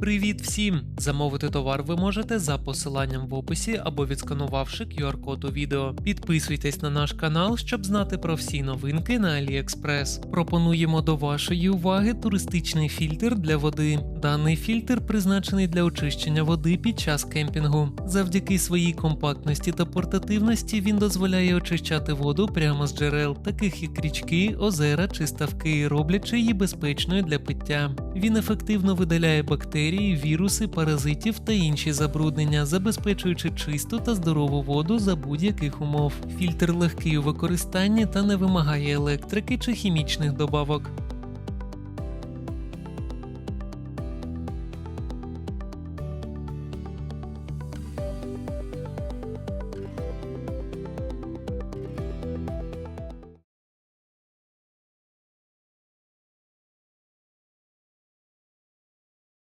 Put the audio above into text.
Привіт всім! Замовити товар ви можете за посиланням в описі або відсканувавши QR-код у відео. Підписуйтесь на наш канал, щоб знати про всі новинки на AliExpress. Пропонуємо до вашої уваги туристичний фільтр для води. Даний фільтр призначений для очищення води під час кемпінгу. Завдяки своїй компактності та портативності він дозволяє очищати воду прямо з джерел, таких як річки, озера чи ставки, роблячи її безпечною для пиття. Він ефективно видаляє бактерії, віруси, паразитів та інші забруднення, забезпечуючи чисту та здорову воду за будь-яких умов. Фільтр легкий у використанні та не вимагає електрики чи хімічних добавок.